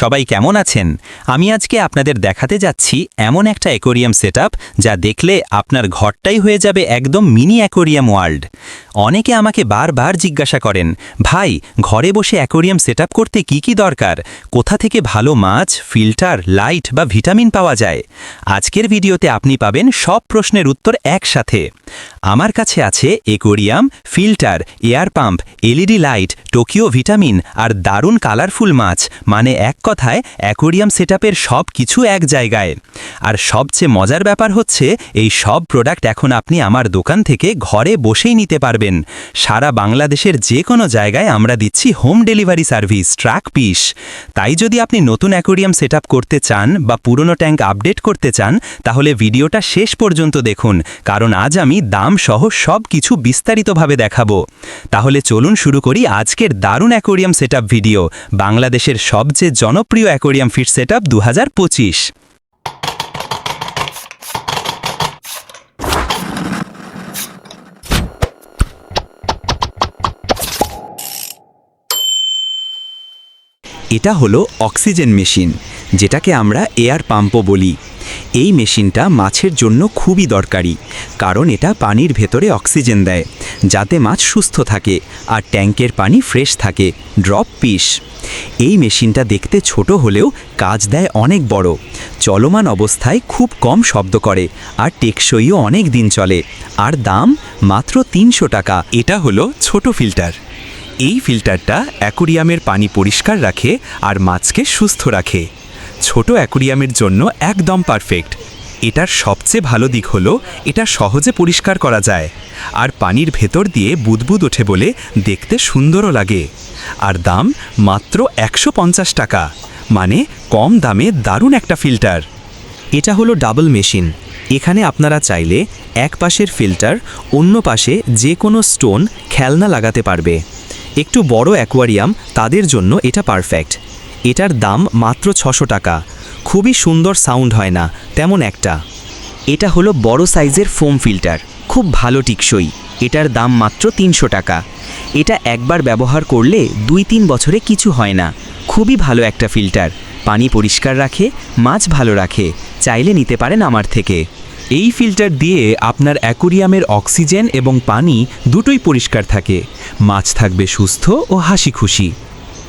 সবাই কেমন আছেন? আমি আজকে আপনাদের দেখাতে যাচ্ছি এমন একটা অ্যাকোরিয়াম সেটআপ যা দেখলে আপনার ঘরটাই হয়ে যাবে একদম মিনি অ্যাকোরিয়াম ওয়ার্ল্ড। অনেকে আমাকে বারবার জিজ্ঞাসা করেন, ভাই, ঘরে বসে অ্যাকোরিয়াম সেটআপ করতে কি কি দরকার? কোথা থেকে ভালো মাছ, ফিল্টার, লাইট বা ভিটামিন পাওয়া যায়? আজকের ভিডিওতে আপনি পাবেন সব প্রশ্নের উত্তর একসাথে। আমার কাছে আছে aquarium filter, air pump, LED light, Tokyo vitamin আর দারুণ কালারফুল মাছ মানে এক কথায় অ্যাকোরিয়াম সেটআপের সব কিছু এক জায়গায়। আর সবচেয়ে মজার ব্যাপার হচ্ছে, এই সব প্রোডাক্ট এখন আপনি আমার দোকান থেকে ঘরে বসেই নিতে পারবেন। সারা বাংলাদেশের যে কোনো জায়গায় আমরা দিচ্ছি হোম ডেলিভারি সার্ভিস ট্রাক পিস তাই যদি আপনি নতুন অ্যাকোরিয়াম সেটআপ করতে চান বা পুরনো ট্যাঙ্ক আপডেট করতে চান, তাহলে ভিডিওটা শেষ পর্যন্ত দেখুন, কারণ আজ আমি দাম সহ সব কিছু বিস্তারিতভাবে দেখাবো। তাহলে চলুন শুরু করি আজকের দারুণ অ্যাকোরিয়াম সেটআপ ভিডিও, বাংলাদেশের সবচেয়ে জনপ্রিয় অ্যাকোরিয়াম ফিট সেটআপ দু হাজার পঁচিশ। এটা হলো অক্সিজেন মেশিন, যেটাকে আমরা এয়ার পাম্পও বলি। এই মেশিনটা মাছের জন্য খুবই দরকারি, কারণ এটা পানির ভেতরে অক্সিজেন দেয়, যাতে মাছ সুস্থ থাকে আর ট্যাঙ্কের পানি ফ্রেশ থাকে, ড্রপ পিস। এই মেশিনটা দেখতে ছোট হলেও কাজ দেয় অনেক বড়, চলমান অবস্থায় খুব কম শব্দ করে আর টেকসইও অনেক দিন চলে, আর দাম মাত্র তিনশো টাকা, এটা হলো ছোট ফিল্টার। এই ফিল্টারটা অ্যাকোরিয়ামের পানি পরিষ্কার রাখে আর মাছকে সুস্থ রাখে। ছোট অ্যাকোরিয়ামের জন্য একদম পারফেক্ট। এটার সবচেয়ে ভালো দিক হলো, এটা সহজে পরিষ্কার করা যায়। আর পানির ভেতর দিয়ে বুদবুদ ওঠে বলে দেখতে সুন্দরও লাগে। আর দাম মাত্র একশো পঞ্চাশ টাকা মানে কম দামে দারুণ একটা ফিল্টার। এটা হলো ডাবল মেশিন। এখানে আপনারা চাইলে এক পাশের ফিল্টার, অন্য পাশে যে কোনো স্টোন, খেলনা লাগাতে পারবে। একটু বড় অ্যাকোয়ারিয়াম, তাদের জন্য এটা পারফেক্ট। এটার দাম মাত্র ছশো টাকা। খুবই সুন্দর সাউন্ড হয় না, তেমন একটা। এটা হলো বড় সাইজের ফোম ফিল্টার, খুব ভালো টিকসই। এটার দাম মাত্র তিনশো টাকা। এটা একবার ব্যবহার করলে দুই তিন বছরে কিছু হয় না। খুবই ভালো একটা ফিল্টার। পানি পরিষ্কার রাখে, মাছ ভালো রাখে, চাইলে নিতে পারেন আমার থেকে। এই ফিল্টার দিয়ে আপনার অ্যাকোরিয়ামের অক্সিজেন এবং পানি দুটোই পরিষ্কার থাকে। মাছ থাকবে সুস্থ ও হাসি খুশি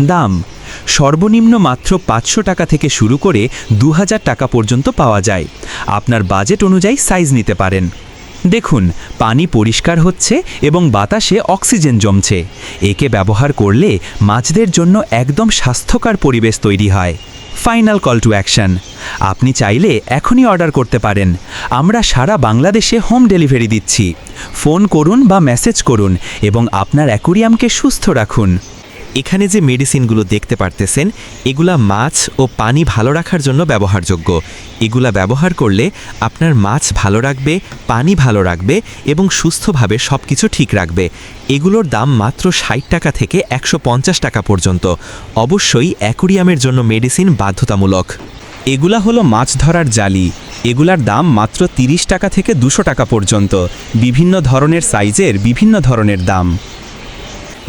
দাম। সর্বনিম্ন মাত্র পাঁচশো টাকা থেকে শুরু করে দু হাজার টাকা পর্যন্ত পাওয়া যায়। আপনার বাজেট অনুযায়ী সাইজ নিতে পারেন। দেখুন, পানি পরিষ্কার হচ্ছে এবং বাতাসে অক্সিজেন জমছে। একে ব্যবহার করলে মাছদের জন্য একদম স্বাস্থ্যকর পরিবেশ তৈরি হয়। ফাইনাল কল টু অ্যাকশন আপনি চাইলে এখনই অর্ডার করতে পারেন। আমরা সারা বাংলাদেশে হোম ডেলিভারি দিচ্ছি। ফোন করুন বা মেসেজ করুন এবং আপনার অ্যাকুরিয়ামকে সুস্থ রাখুন। এখানে যে মেডিসিনগুলো দেখতে পারতেছেন, এগুলা মাছ ও পানি ভালো রাখার জন্য ব্যবহারযোগ্য। এগুলা ব্যবহার করলে আপনার মাছ ভালো রাখবে, পানি ভালো রাখবে এবং সুস্থভাবে সব কিছু ঠিক রাখবে। এগুলোর দাম মাত্র ষাট টাকা থেকে একশো পঞ্চাশ টাকা পর্যন্ত। অবশ্যই অ্যাকুরিয়ামের জন্য মেডিসিন বাধ্যতামূলক। এগুলা হলো মাছ ধরার জালি। এগুলার দাম মাত্র ৩০ টাকা থেকে দুশো টাকা পর্যন্ত। বিভিন্ন ধরনের সাইজের বিভিন্ন ধরনের দাম।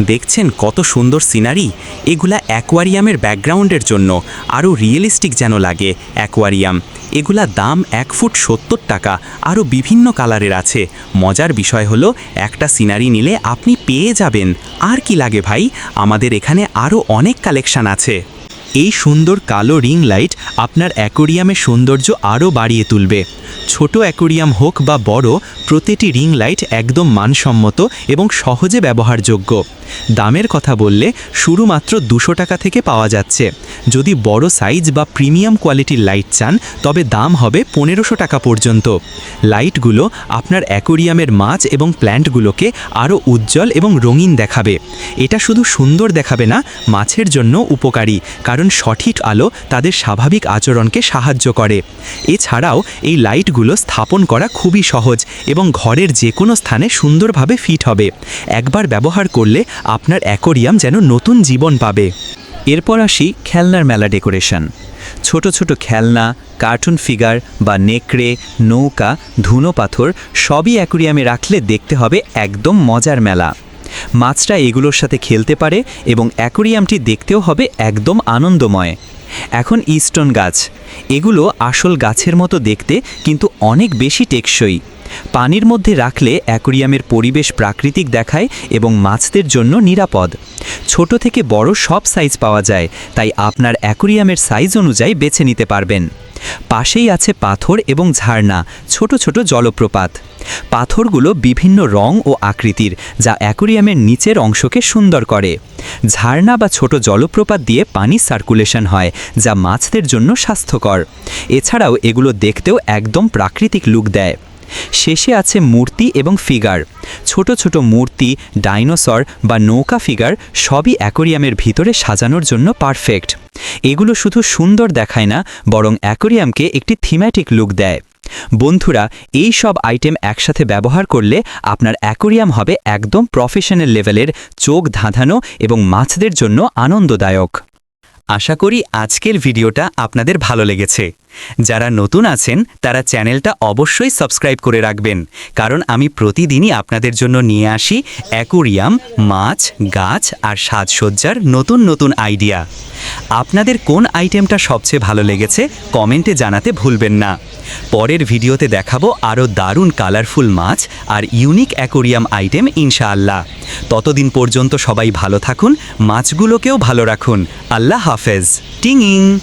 দেখছেন কত সুন্দর সিনারি? এগুলা অ্যাকোয়ারিয়ামের ব্যাকগ্রাউন্ডের জন্য। আরও রিয়েলিস্টিক যেন লাগে অ্যাকোয়ারিয়াম। এগুলা দাম এক ফুট সত্তর টাকা। আরও বিভিন্ন কালারের আছে। মজার বিষয় হলো, একটা সিনারি নিলে আপনি পেয়ে যাবেন। আর কি লাগে ভাই? আমাদের এখানে আরও অনেক কালেকশান আছে। এই সুন্দর কালো রিং লাইট আপনার অ্যাকোরিয়ামের সৌন্দর্য আরও বাড়িয়ে তুলবে। ছোট অ্যাকোরিয়াম হোক বা বড়, প্রতিটি রিং লাইট একদম মানসম্মত এবং সহজে ব্যবহারযোগ্য। দামের কথা বললে শুরু মাত্র দুশো টাকা থেকে পাওয়া যাচ্ছে। যদি বড় সাইজ বা প্রিমিয়াম কোয়ালিটির লাইট চান, তবে দাম হবে পনেরোশো টাকা পর্যন্ত। লাইটগুলো আপনার অ্যাকোরিয়ামের মাছ এবং প্ল্যান্টগুলোকে আরও উজ্জ্বল এবং রঙিন দেখাবে। এটা শুধু সুন্দর দেখাবে না, মাছের জন্য উপকারী, কারণ সঠিক আলো তাদের স্বাভাবিক আচরণকে সাহায্য করে। এছাড়াও এই লাইটগুলো স্থাপন করা খুবই সহজ এবং ঘরের যে কোনো স্থানে সুন্দরভাবে ফিট হবে। একবার ব্যবহার করলে আপনার অ্যাকোরিয়াম যেন নতুন জীবন পাবে। এরপর আসি খেলনার মেলা ডেকোরেশন। ছোট ছোট খেলনা, কার্টুন ফিগার বা নেকড়ে, নৌকা, ধুনো পাথর সবই অ্যাকোরিয়ামে রাখলে দেখতে হবে একদম মজার মেলা। মাছটা এগুলোর সাথে খেলতে পারে এবং অ্যাকোরিয়ামটি দেখতেও হবে একদম আনন্দময়। এখন ইস্টন গাছ। এগুলো আসল গাছের মতো দেখতে, কিন্তু অনেক বেশি টেকসই। পানির মধ্যে রাখলে অ্যাকোরিয়ামের পরিবেশ প্রাকৃতিক দেখায় এবং মাছদের জন্য নিরাপদ। ছোট থেকে বড় সব সাইজ পাওয়া যায়, তাই আপনার অ্যাকোরিয়ামের সাইজ অনুযায়ী বেছে নিতে পারবেন। পাশেই আছে পাথর এবং ঝার্না ছোট ছোট জলপ্রপাত। পাথরগুলো বিভিন্ন রং ও আকৃতির, যা অ্যাকোরিয়ামের নিচের অংশকে সুন্দর করে। ঝার্না বা ছোট জলপ্রপাত দিয়ে পানি সার্কুলেশন হয়, যা মাছদের জন্য স্বাস্থ্যকর। এছাড়াও এগুলো দেখতেও একদম প্রাকৃতিক লুক দেয়। শেষে আছে মূর্তি এবং ফিগার। ছোট ছোট মূর্তি, ডাইনোসর বা নৌকা ফিগার সবই অ্যাকোরিয়ামের ভিতরে সাজানোর জন্য পারফেক্ট। এগুলো শুধু সুন্দর দেখায় না, বরং অ্যাকোরিয়ামকে একটি থিম্যাটিক লুক দেয়। বন্ধুরা, এই সব আইটেম একসাথে ব্যবহার করলে আপনার অ্যাকোরিয়াম হবে একদম প্রফেশনাল লেভেলের চোখ ধাঁধানো এবং মাছদের জন্য আনন্দদায়ক। আশা করি আজকের ভিডিওটা আপনাদের ভালো লেগেছে। যারা নতুন আছেন, তারা চ্যানেলটা অবশ্যই সাবস্ক্রাইব করে রাখবেন। কারণ আমি প্রতিদিনই আপনাদের জন্য নিয়ে আসি অ্যাকোরিয়াম, মাছ, গাছ আর সাজসজ্জার নতুন নতুন আইডিয়া। আপনাদের কোন আইটেমটা সবচেয়ে ভালো লেগেছে, কমেন্টে জানাতে ভুলবেন না। পরের ভিডিওতে দেখাবো আরও দারুণ কালারফুল মাছ আর ইউনিক অ্যাকোরিয়াম আইটেম, ইনশাআল্লাহ। ততদিন পর্যন্ত সবাই ভালো থাকুন, মাছগুলোকেও ভালো রাখুন। আল্লাহ হাফেজ। টিংইং